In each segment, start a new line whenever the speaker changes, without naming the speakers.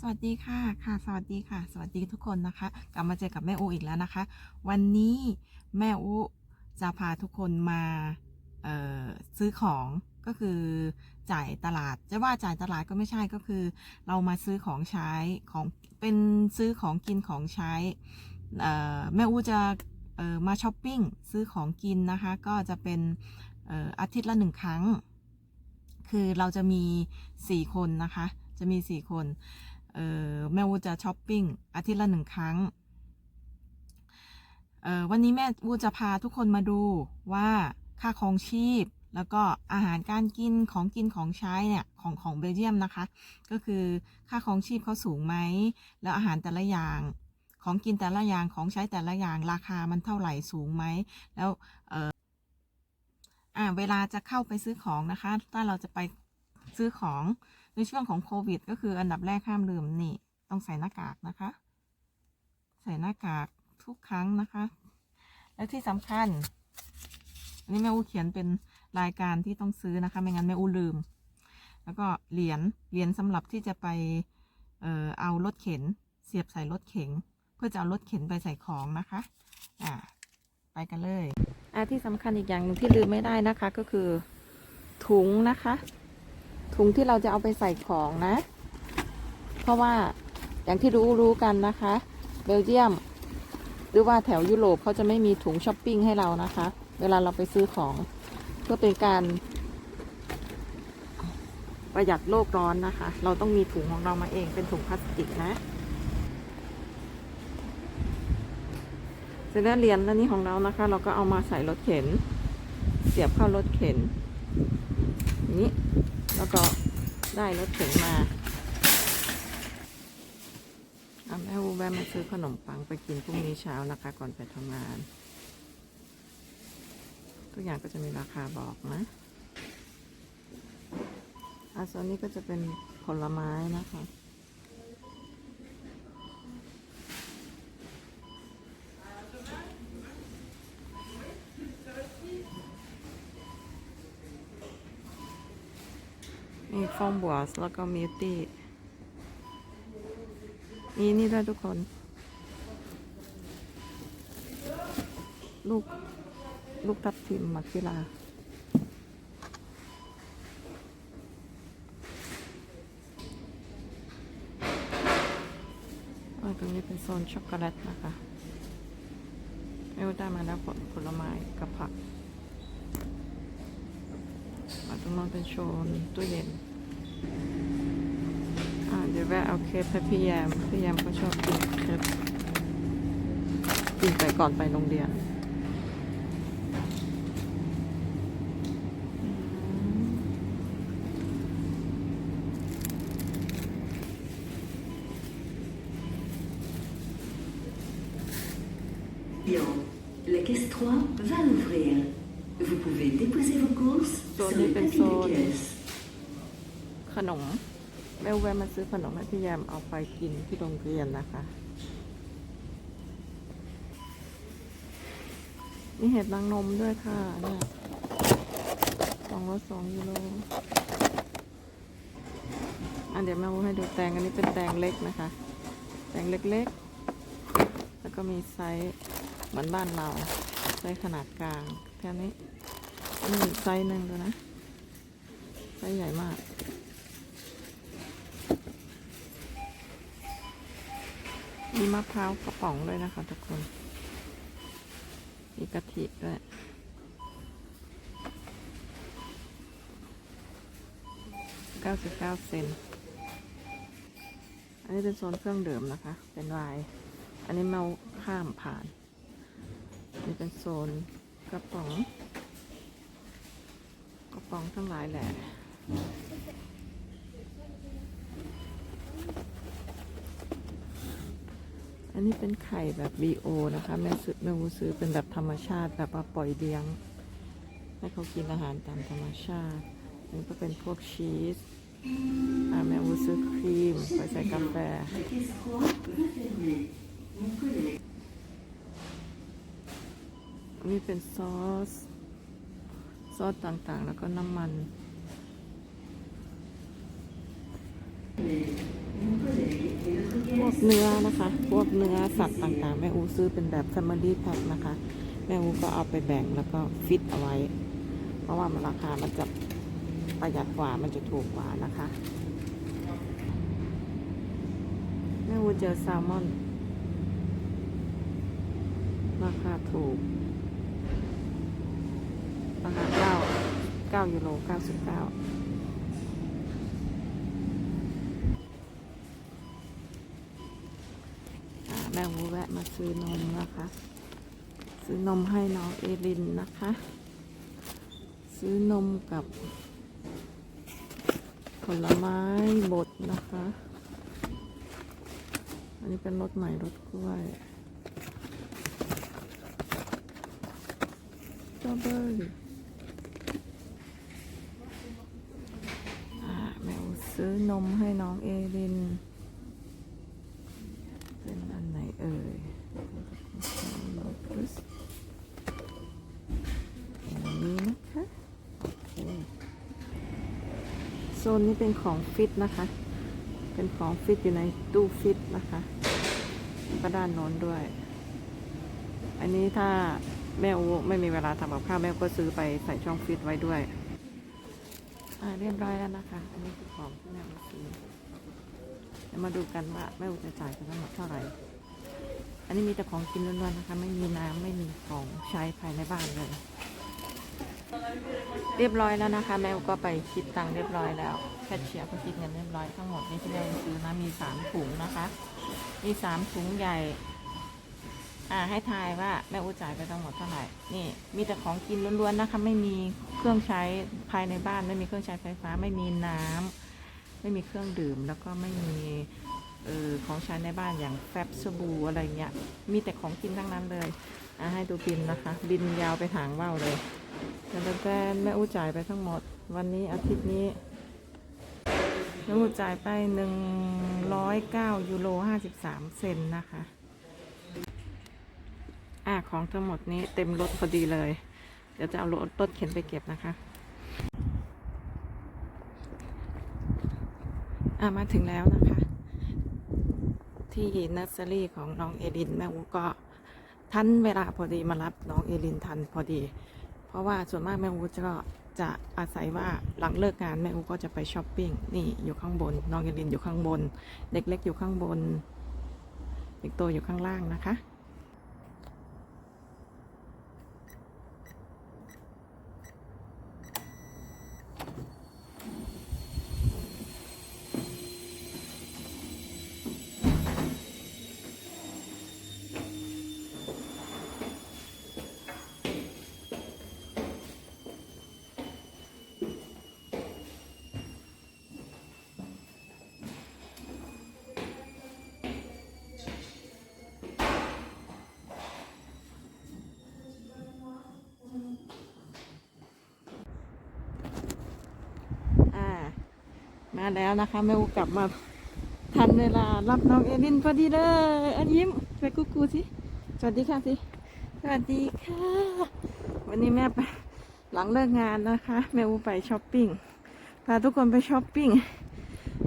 สวัสดีค่ะค่ะ สวัสดีค่ะ สวัสดีทุกคนนะคะ กลับมาเจอกับแม่อูอีกแล้วนะคะ วันนี้แม่อูจะพาทุกคนมาเอ่อซื้อของก็คือจ่ายตลาดจะว่าจ่ายตลาดก็ไม่ใช่ก็คือ เรามาซื้อของใช้ของเป็นซื้อของกินของใช้เอ่อแม่อูจะเอ่อมาช้อปปิ้งซื้อของกินนะคะ ก็จะเป็นเอ่ออาทิตย์ละหนึ่งครั้ง คือเราจะมีสี่คนนะคะ จะมีสี่คน เออแม่วูจะช้อปปิ้งอาทิตย์ละหนึ่งครั้งเออวันนี้แม่วูจะพาทุกคนมาดูว่าค่าครองชีพ แล้วก็อาหารการกินของกินของใช้เนี่ยของของเบลเยียมนะคะ ก็คือค่าครองชีพเขาสูงไหมแล้วอาหารแต่ละอย่างของกินแต่ละอย่างของใช้แต่ละอย่างราคามันเท่าไหร่สูงไหมแล้วเอออ่าเวลาจะเข้าไปซื้อของนะคะ ถ้าเราจะไปซื้อของ ในช่วงของโควิด ก็คืออันดับแรกห้ามลืมนี่ ต้องใส่หน้ากากนะคะ ใส่หน้ากากทุกครั้งนะคะ และที่สำคัญอันนี้แม่อูเขียนเป็นรายการที่ต้องซื้อนะคะ ไม่งั้นแม่อูลืม แล้วก็เหรียญเหรียญสำหรับที่จะไปเอ่อเอารถเข็นเสียบใส่รถเข็นเพื่อจะเอารถเข็นไปใส่ของนะคะอ่าไปกันเลยอ่าที่สำคัญอีกอย่างหนึ่งที่ลืมไม่ได้นะคะก็คือถุงนะคะ ถุงที่เราจะเอาไปใส่ของนะ เพราะว่าอย่างที่รู้รู้กันนะคะ เบลเยียม หรือว่าแถวยุโรปเขาจะไม่มีถุงช้อปปิ้งให้เรานะคะ เวลาเราไปซื้อของเพื่อเป็นการ ประหยัดโลกร้อนนะคะ เราต้องมีถุงของเรามาเองเป็นถุงพลาสติกนะเสร็จแล้วเหรียญอันนี้ของเรานะคะ เราก็เอามาใส่รถเข็น เสียบเข้ารถเข็นนี้ แล้วก็ได้รถเข็นมาอาแม่วูแวะมาซื้อขนมปังไปกินพรุ่งนี้เช้านะคะ ก่อนไปทำงาน ทุกอย่างก็จะมีราคาบอกนะอาส่วนนี้ก็จะเป็นผลไม้นะคะ มีฟองบัวสแล้วก็มิวตี้มีนี่ด้วยทุกคน ลูก ลูกทับทิมมักกีฬาตรงนี้เป็นโซนช็อกโกแลตนะคะไม่ว่าได้มาแล้วผลผลไม้กับผักตรงนั้นเป็นโซนตู้เย็น เดี๋ยวแวะเอาเคปให้พี่แยมพี่แยมก็ชอบกินเคปกินไปก่อนไปโรงเรียน
Bien, la caisse 3 va ouvrir. Vous pouvez déposer vos courses sur
Zone
le tapis
zone.
de caisse.
ขนม แม่แวะมาซื้อขนมให้พี่แยมเอาไปกินที่โรงเรียนนะคะ มีเห็ดนางนมด้วยค่ะเนี่ยสองละสองยูโรอันเดี๋ยวแม่ให้ดูแตงอันนี้เป็นแตงเล็กนะคะ แตงเล็กๆ แล้วก็มีไซส์เหมือนบ้านเราไซส์ขนาดกลางแค่นี้อันนี้ไซส์หนึ่งดูนะไซส์ใหญ่มาก มีมะพร้าวกระป๋องด้วยนะคะทุกคน มีกะทิด้วยเก้าสิบเก้าเซน อันนี้เป็นโซนเครื่องดื่มนะคะ เป็นไวน์อันนี้เมาข้ามผ่านอันนี้เป็นโซนกระป๋อง กระป๋องทั้งหลายแหละ อันนี้เป็นไข่แบบบีโอนะคะ แม่ซื้อแม่วูซื้อเป็นแบบธรรมชาติแบบว่าปล่อยเลี้ยง ให้เขากินอาหารตามธรรมชาติอันนี้ก็เป็นพวกชีสแม่วูซื้อครีมไปใส่กาแฟนนี้เป็นซอส ซอสต่างๆ แล้วก็น้ำมันพวกเนื้อนะคะ พวกเนื้อสัตว์ต่างๆ แม่อูซื้อเป็นแบบ Family Pack นะคะ แม่อูก็เอาไปแบ่งแล้วก็ฟิตเอาไว้ เพราะว่ามันราคามันจะประหยัดกว่า มันจะถูกกว่านะคะ แม่อูเจอแซลมอน ราคาถูก ราคาเก้าเก้ายูโรเก้าสิบเก้า แม่วูแวะมาซื้อนมนะคะ ซื้อนมให้น้องเอลินนะคะ ซื้อนมกับผลไม้บดนะคะ อันนี้เป็นรสใหม่รสกล้วยสตรอเบอรี่อ่าแม่วูซื้อนมให้น้องเอลินเป็น เอ่ยอันนี้นะคะโซนนี้เป็นของฟิตนะคะ เป็นของฟิตอยู่ในตู้ฟิตนะคะก็ด้านโน้นด้วย อันนี้ถ้าแม่อูไม่มีเวลาทำกับข้าวแม่ก็ซื้อไปใส่ช่องฟิตไว้ด้วย อ่าเรียบร้อยแล้วนะคะ อันนี้คือของที่แม่อูซื้อเดี๋ยวมาดูกันว่าแม่อูจะจ่ายไปทั้งหมดเท่าไหร่ อันนี้มีแต่ของกินล้วนๆนะคะ ไม่มีน้ำไม่มีของใช้ภายในบ้านเลย เรียบร้อยแล้วนะคะ แม่ก็ไปคิดตังค์เรียบร้อยแล้วแคชเชียร์ก็คิดเงินเรียบร้อยทั้งหมดนี่ที่แม่ซื้อนะมีสามถุงนะคะ มีสามถุงใหญ่ อ่าให้ทายว่าแม่อูจ่ายไปทั้งหมดเท่าไหร่นี่มีแต่ของกินล้วนๆนะคะ ไม่มีเครื่องใช้ภายในบ้าน ไม่มีเครื่องใช้ไฟฟ้า ไม่มีน้ำไม่มีเครื่องดื่มแล้วก็ไม่มี เออของใช้ในบ้านอย่างแฟบสบู่อะไรเงี้ย มีแต่ของกินทั้งนั้นเลยอะให้ดูบินนะคะ บินยาวไปทางว่าวเลยแต่แฟนแม่อู้จ่ายไปทั้งหมด วันนี้อาทิตย์นี้แม่อู้จ่ายไปหนึ่งร้อยเก้ายูโรห้าสิบสามเซนนะคะอะของทั้งหมดนี้เต็มรถพอดีเลย เดี๋ยวจะเอารถรถเข็นไปเก็บนะคะอะมาถึงแล้วนะคะ ที่เนอร์เซอรี่ของน้องเอลินแม่อูก็ทันเวลาพอดีมารับน้องเอลินทันพอดี เพราะว่าส่วนมากแม่อูก็จะอาศัยว่าหลังเลิกงานแม่อูก็จะไปช้อปปิ้งนี่อยู่ข้างบน น้องเอลินอยู่ข้างบน เด็กเล็กอยู่ข้างบน เด็กโตอยู่ข้างล่างนะคะ อ่า มาแล้วนะคะแม่อูกลับมาทันเวลารับน้องเอลินพอดีเลยอันยิ้มไปกูกูสิสวัสดีค่ะสิสวัสดีค่ะ วันนี้แม่ไปหลังเลิกงานนะคะ แม่อูไปช้อปปิ้งพาทุกคนไปช้อปปิ้ง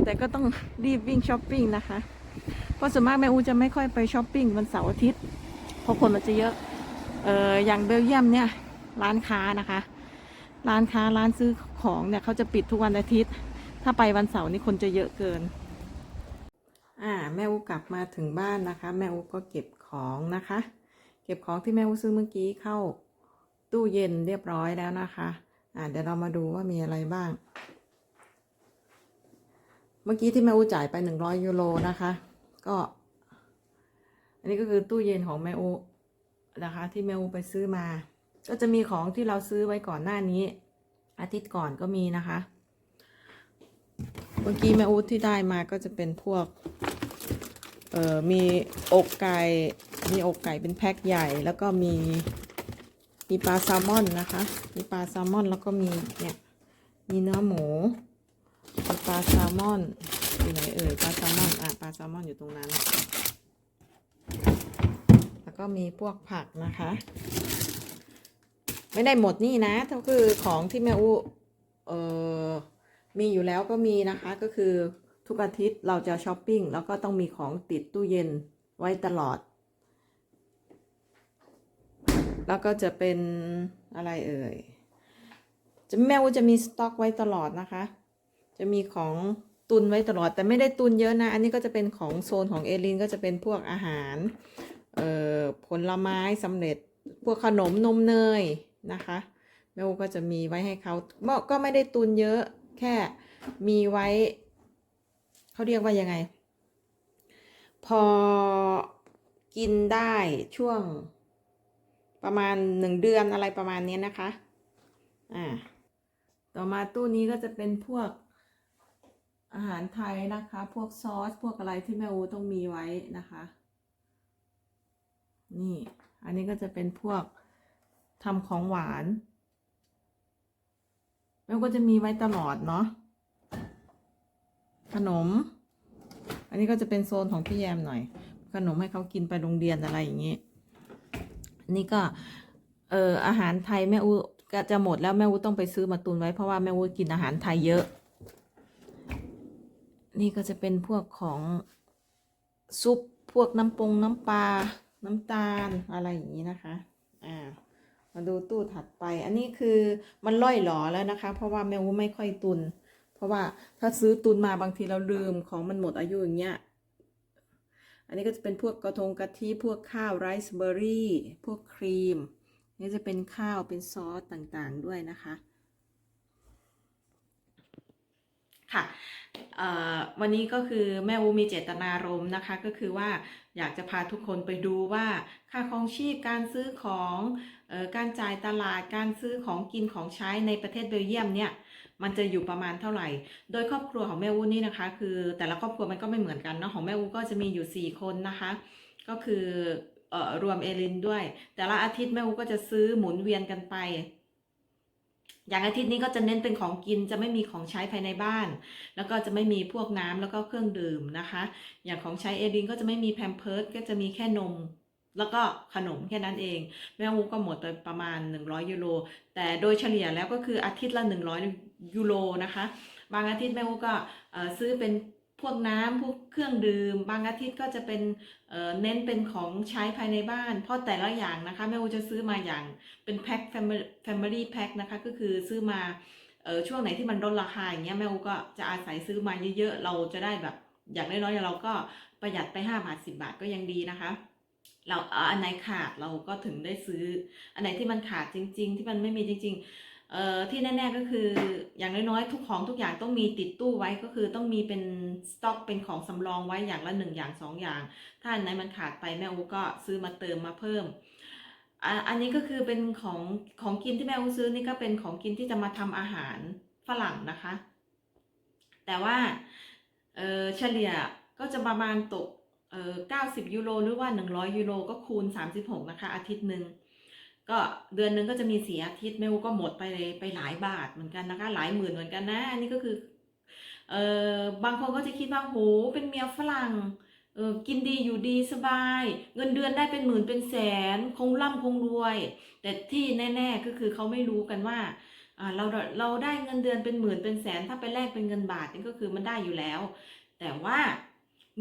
แต่ก็ต้องรีบวิ่งช้อปปิ้งนะคะเพราะส่วนมากแม่อูจะไม่ค่อยไปช้อปปิ้งวันเสาร์อาทิตย์เพราะคนมันจะเยอะเอออย่างเบลเยียมเนี่ยร้านค้านะคะ ร้านค้าร้านซื้อของเนี่ยเขาจะปิดทุกวันอาทิตย์ ถ้าไปวันเสาร์นี่คนจะเยอะเกิน อ่า แม่อูกลับมาถึงบ้านนะคะ แม่อูก็เก็บของนะคะ เก็บของที่แม่อูซื้อเมื่อกี้เข้าตู้เย็นเรียบร้อยแล้วนะคะ อ่า เดี๋ยวเรามาดูว่ามีอะไรบ้าง เมื่อกี้ที่แม่อูจ่ายไปหนึ่งร้อยยูโรนะคะ ก็ อันนี้ก็คือตู้เย็นของแม่อูนะคะ ที่แม่อูไปซื้อมา ก็จะมีของที่เราซื้อไว้ก่อนหน้านี้ อาทิตย์ก่อนก็มีนะคะ มื่อกี้แม่อู๊ดที่ได้มาก็จะเป็นพวก เอ่อ มีอกไก่ มีอกไก่เป็นแพ็คใหญ่ แล้วก็มี มีปลาแซลมอนนะคะ มีปลาแซลมอนแล้วก็มีเนี่ย มีเนื้อหมู มีปลาแซลมอนอยู่ไหนเอ่ย ปลาแซลมอน อะ ปลาแซลมอนอยู่ตรงนั้น แล้วก็มีพวกผักนะคะ ไม่ได้หมดนี่นะก็คือของที่แม่อูเออ มีอยู่แล้วก็มีนะคะก็คือทุกอาทิตย์เราจะช้อปปิ้งแล้วก็ต้องมีของติดตู้เย็นไว้ตลอด แล้วก็จะเป็นอะไรเอ่ย จะแม่ว่าจะมีสต็อกไว้ตลอดนะคะ จะมีของตุนไว้ตลอดแต่ไม่ได้ตุนเยอะนะ อันนี้ก็จะเป็นของโซนของเอลินก็จะเป็นพวกอาหารเอ่อผลไม้สำเร็จพวกขนมนมเนยนะคะแม่ก็จะมีไว้ให้เขาก็ไม่ได้ตุนเยอะ แค่มีไว้ เขาเรียกว่ายังไง พอกินได้ช่วงประมาณหนึ่งเดือนอะไรประมาณนี้นะคะ อ่า ต่อมาตู้นี้ก็จะเป็นพวกอาหารไทยนะคะ พวกซอส พวกอะไรที่แม่อูต้องมีไว้นะคะ นี่ อันนี้ก็จะเป็นพวกทำของหวาน แม่ก็จะมีไว้ตลอดเนาะขนม อันนี้ก็จะเป็นโซนของพี่แยมหน่อย ขนมให้เขากินไปโรงเรียนอะไรอย่างนี้อันนี้ก็เอออาหารไทยแม่อูก็จะหมดแล้วแม่อูต้องไปซื้อมาตุนไว้เพราะว่าแม่อูกินอาหารไทยเยอะ นี่ก็จะเป็นพวกของซุปพวกน้ำปงน้ำปลาน้ำตาลอะไรอย่างนี้นะคะ มาดูตู้ถัดไป อันนี้คือมันล่อยหลอแล้วนะคะ เพราะว่าแม่อูไม่ค่อยตุน เพราะว่าถ้าซื้อตุนมาบางทีเราลืมของมันหมดอายุอย่างเงี้ย อันนี้ก็จะเป็นพวกกระทงกะทิพวกข้าวไรซ์เบอร์รี่ พวกครีม นี่จะเป็นข้าวเป็นซอสต่างๆด้วยนะคะค่ะวันนี้ก็คือแม่อูมีเจตนารมณ์นะคะ ก็คือว่าอยากจะพาทุกคนไปดูว่าค่าครองชีพการซื้อของ การจ่ายตลาดการซื้อของกินของใช้ในประเทศเบลเยียมเนี่ยมันจะอยู่ประมาณเท่าไหร่ โดยครอบครัวของแม่อูนี่นะคะ คือแต่ละครอบครัวมันก็ไม่เหมือนกันเนาะของแม่อูก็จะมีอยู่ 4 คนนะคะ ก็คืออรวมเอลินด้วย แต่ละอาทิตย์แม่อูก็จะซื้อหมุนเวียนกันไป อย่างอาทิตย์นี้ก็จะเน้นเป็นของกินจะไม่มีของใช้ภายในบ้าน แล้วก็จะไม่มีพวกน้ำแล้วก็เครื่องดื่มนะคะ อย่างของใช้เอลินก็จะไม่มีแพมเพิร์ดก็จะมีแค่นม แล้วก็ขนมแค่นั้นเอง แม่อูก็หมดไปประมาณ 100 ยูโร แต่โดยเฉลี่ยแล้วก็คืออาทิตย์ละ 100 ยูโรนะคะ บางอาทิตย์แม่อูก็ซื้อเป็นพวกน้ำพวกเครื่องดื่ม บางอาทิตย์ก็จะเป็นเเน้นเป็นของใช้ภายในบ้าน เพราะแต่ละอย่างนะคะแม่อูจะซื้อมาอย่างเป็นแพ็ค family pack นะคะก็คือซื้อมาออช่วงไหนที่มันลดราคาอย่างเงี้ยแม่อูก็จะอาศัยซื้อมาเยอะๆ เราจะได้แบบ อย่างน้อยๆเราก็ประหยัดไป 5 บาท 10 บาทก็ยังดีนะคะ เราอันไหนขาดเราก็ถึงได้ซื้อ อันไหนที่มันขาดจริง ๆ ที่มันไม่มีจริง ๆ เอ่อที่แน่ ๆก็คืออย่างน้อยๆทุกของทุกอย่างต้องมีติดตู้ไว้ก็คือต้องมีเป็นสต็อกเป็นของสำรองไว้อย่างละหนึ่งอย่างสองอย่าง ถ้าอันไหนมันขาดไปแม่อูก็ซื้อมาเติมมาเพิ่มอันนี้ก็คือเป็นของของกินที่แม่อูซื้อนี่ก็เป็นของกินที่จะมาทำอาหารฝรั่งนะคะ แต่ว่าเออเฉลี่ยก็จะประมาณตก เออ90ยูโรหรือว่า100ยูโรก็คูณ36นะคะ อาทิตย์หนึ่งก็เดือนหนึงก็จะมีสี่อาทิตย์แม่อูก็หมดไปเลยไปหลายบาทเหมือนกันนะคะ หลายหมื่นเหมือนกันนะ อันนี้ก็คือเออบางคนก็จะคิดว่าโหเป็นเมียฝรั่งเออกินดีอยู่ดีสบาย เงินเดือนได้เป็นหมื่นเป็นแสน คงร่ำคงรวย แต่ที่แน่ๆก็คือเขาไม่รู้กันว่าอ่าเราเราได้เงินเดือนเป็นหมื่นเป็นแสนถ้าไปแลกเป็นเงินบาทนี่ก็คือมันได้อยู่แล้ว แต่ว่า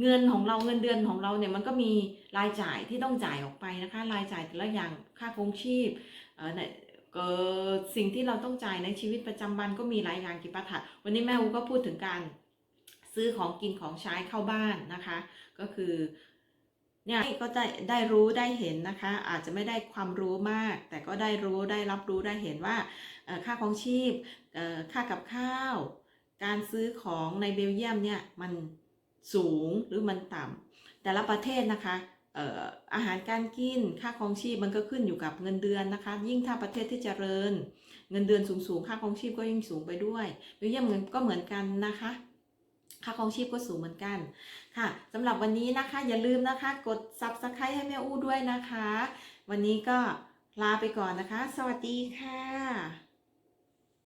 เงินของเราเงินเดือนของเราเนี่ยมันก็มีรายจ่ายที่ต้องจ่ายออกไปนะคะ รายจ่ายแต่ละอย่างค่าครองชีพเอ่อในเออสิ่งที่เราต้องจ่ายในชีวิตประจำวันก็มีหลายอย่างกิปาถะวันนี้แม่อูก็พูดถึงการซื้อของกินของใช้เข้าบ้านนะคะ ก็คือเนี่ยก็ได้ได้รู้ได้เห็นนะคะ อาจจะไม่ได้ความรู้มาก แต่ก็ได้รู้ได้รับรู้ได้เห็นว่าเอ่อค่าของชีพค่ากับข้าว การซื้อของในเบลเยียมเนี่ยมัน สูงหรือมันต่ำแต่ละประเทศนะคะอาหารการกินค่าครองชีพมันก็ขึ้นอยู่กับเงินเดือนนะคะ ยิ่งถ้าประเทศที่เจริญ เงินเดือนสูงๆ ค่าครองชีพก็ยิ่งสูงไปด้วยเบลเยียมก็เหมือนกันนะคะ ค่าครองชีพก็สูงเหมือนกันค่ะสำหรับวันนี้นะคะอย่าลืมนะคะกด subscribe ให้แม่อู้ด้วยนะคะ วันนี้ก็ลาไปก่อนนะคะ สวัสดีค่ะ